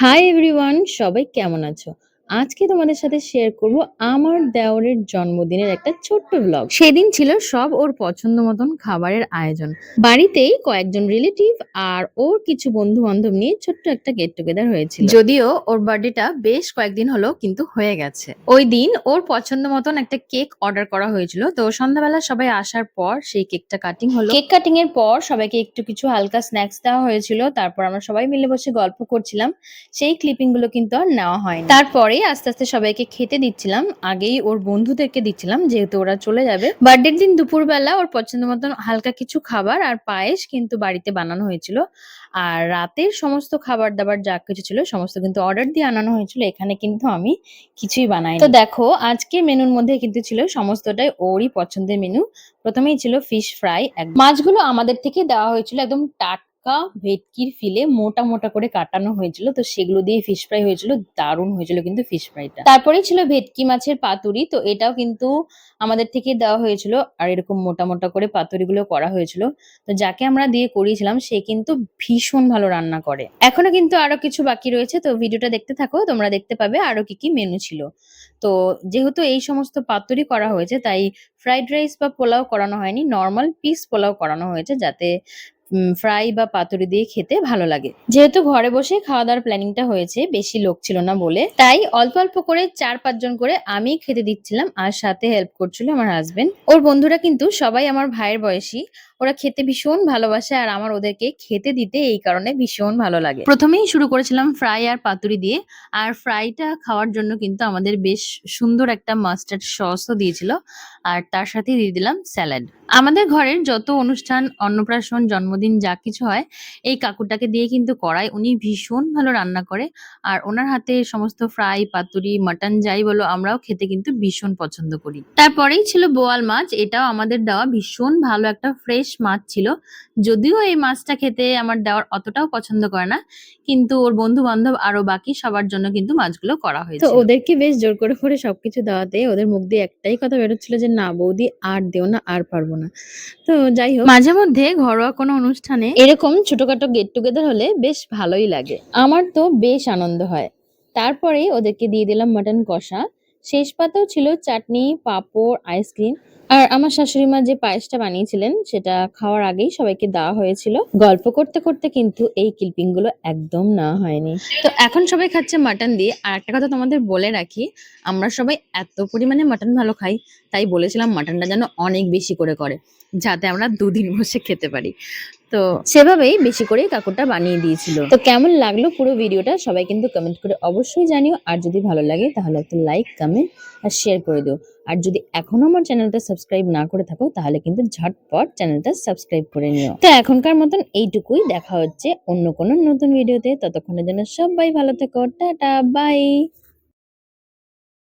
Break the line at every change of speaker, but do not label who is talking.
Hi everyone সবাই কেমন আছো? আজকে তোমাদের সাথে শেয়ার করব আমার দেওরের জন্মদিনের একটা ছোট্ট ব্লগ। সেদিন ছিল সব ওর পছন্দ মতন খাবারের আয়োজন। বাড়িতেই কয়েকজন রিলেটিভ আর ওর কিছু বন্ধু-বান্ধব নিয়ে ছোট্ট একটা গেট টুগেদার হয়েছিল। যদিও ওর বার্থডেটা বেশ কয়েকদিন হলো কিন্তু হয়ে গেছে। ওই দিন ওর পছন্দ মতন একটা কেক অর্ডার করা হয়েছিল। তো সন্ধ্যাবেলা সবাই আসার পর সেই কেকটা কাটিং হলো। কেক কাটিং এর পর সবাইকে একটু কিছু হালকা স্ন্যাক্স দেওয়া হয়েছিল। তারপর আমরা সবাই মিলে বসে গল্প করছিলাম। সেই ক্লিপিংগুলো কিন্তু আর নেওয়া হয়নি। তারপরে আস্তে আস্তে সবাইকে খেতে দিচ্ছিলাম। আগেই ওর বন্ধুদেরকে দিচ্ছিলাম, যেহেতু ওরা চলে যাবে। বার্থডের দিন দুপুরবেলা ওর পছন্দ মতন হালকা কিছু খাবার আর পায়েস কিন্তু বাড়িতে বানানো হয়েছিল। আর রাতের সমস্ত খাবার দাবার যা কিছু ছিল, সমস্ত কিন্তু অর্ডার দিয়ে আনানো হয়েছিল। এখানে কিন্তু আমি কিছুই বানাই তো দেখো, আজকে মেনুর মধ্যে কিন্তু ছিল সমস্তটাই ওরই পছন্দের মেনু। প্রথমেই ছিল ফিশ ফ্রাই। মাছগুলো আমাদের থেকে দেওয়া হয়েছিল একদম টাটকা ভেটকির ফিলে মোটা মোটা করে কাটানো হয়েছিল। তো সেগুলো দিয়ে ফিশ ফ্রাই হয়েছিল। দারুণ হয়েছিল কিন্তু ফিশ ফ্রাইটা। তারপরেই ছিল ভেটকি মাছের পাতুরি। তো এটাও কিন্তু আমাদের থেকে দেওয়া হয়েছিল। আর এরকম মোটা মোটা করে পাতুরিগুলো করা হয়েছিল। তো যাকে আমরা দিয়ে করিয়েছিলাম, সে কিন্তু ভীষণ ভালো রান্না করে। এখনও কিন্তু আরও কিছু বাকি রয়েছে। তো ভিডিওটা দেখতে থাকো। তোমরা দেখতে পাবে আরও কি কি মেনু ছিল। তো যেহেতু এই সমস্ত পাতুরি করা হয়েছে, তাই ফ্রাইড রাইস বা পোলাও করানো হয়নি। নর্মাল পিস পোলাও করানো হয়েছে, যাতে ফ্রাই বা পাতুরি দিয়ে খেতে ভালো লাগে। যেহেতু ঘরে বসে খাওয়া দাওয়ার প্ল্যানিংটা হয়েছে বেশি লোক ছিল না বলে তাই অল্প অল্প করে চার পাঁচজন করে আমি খেতে দিচ্ছিলাম আর সাথে হেল্প করছিল আমার হাজবেন্ড। ওর বন্ধুরা কিন্তু সবাই আমার ভাইয়ের বয়সী। ওরা খেতে ভীষণ ভালোবাসে আর আমার ওদেরকে খেতে দিতে এই কারণে ভীষণ ভালো লাগে। প্রথমেই শুরু করেছিলাম ফ্রাই আর পাতুরি দিয়ে। আর ফ্রাইটা খাওয়ার জন্য কিন্তু আমাদের বেশ সুন্দর একটা মাস্টার্ড সসও দিয়েছিল। আর তার সাথেই দিয়ে দিলাম স্যালাড। আমাদের ঘরের যত অনুষ্ঠান, অন্নপ্রাশন, জন্মদিন যা কিছু হয় এই কাকুটাকে দিয়ে কিন্তু করায়। উনি ভীষণ ভালো রান্না করে। আর ওনার হাতে সমস্ত ফ্রাই, পাতুরি, মাটন যাই বলো আমরাও খেতে কিন্তু ভীষণ পছন্দ করি। তারপরেই ছিল বোয়াল মাছ। এটাও আমাদের দেওয়া ভীষণ ভালো একটা ফ্রেশ মাছ ছিল। যদিও এই মাছটা খেতে আমার দেওয়ার অতটাও পছন্দ করে না। কিন্তু ওর বন্ধু-বান্ধব আরও বাকি সবার জন্য কিন্তু মাছগুলো করা হয়েছিল। তো ওদেরকে বেশ জোর করে করে সবকিছু দেওয়াতে ওদের মুখ দিয়ে একটাই কথা বেরোচ্ছিল যে না বৌদি আর দেও না আর পারব না। তো যাই হোক মাঝে মধ্যে ঘরোয়া কোনো অনুষ্ঠানে এরকম ছোটখাটো গেট টুগেদার হলে বেশ ভালোই লাগে। আমার তো বেশ আনন্দ হয়। তারপরেই ওদেরকে দিয়ে দিলাম মাটন কষা। শেষ পাতাও ছিল চাটনি, পাঁপড়, আইসক্রিম। আর আমার শাশুড়ি মা যে পায়েসটা বানিয়েছিলেন সেটা খাওয়ার আগেই সবাইকে দেওয়া হয়েছিল। গল্প করতে করতে কিন্তু এই ক্লিপিংগুলো একদম না হয়নি। তো এখন সবাই খাচ্ছে মাটন দিয়ে। আর একটা কথা তোমাদের বলে রাখি আমরা সবাই এত পরিমাণে মাটন ভালো খাই তাই বলেছিলাম মাটনটা যেন অনেক বেশি করে করে। যাতে আমরা দুদিন বসে খেতে পারি। তো সেভাবেই বেশি করেই কাকুরটা বানিয়ে দিয়েছিল। তো কেমন লাগল পুরো ভিডিওটা সবাই কিন্তু কমেন্ট করে অবশ্যই জানিও। আর যদি ভালো লাগে তাহলে একটা লাইক, কমেন্ট আর শেয়ার করে দিও। আর যদি এখনও আমার চ্যানেলটা সাবস্ক্রাইব না করে থাকো তাহলে কিন্তু ঝটপট চ্যানেলটা সাবস্ক্রাইব করে নিও। তো এখনকার মতন এইটুকুই দেখা হচ্ছে অন্য কোনো নতুন ভিডিওতে। ততক্ষণের জন্য সবাই ভালো থেকো। Tata bye.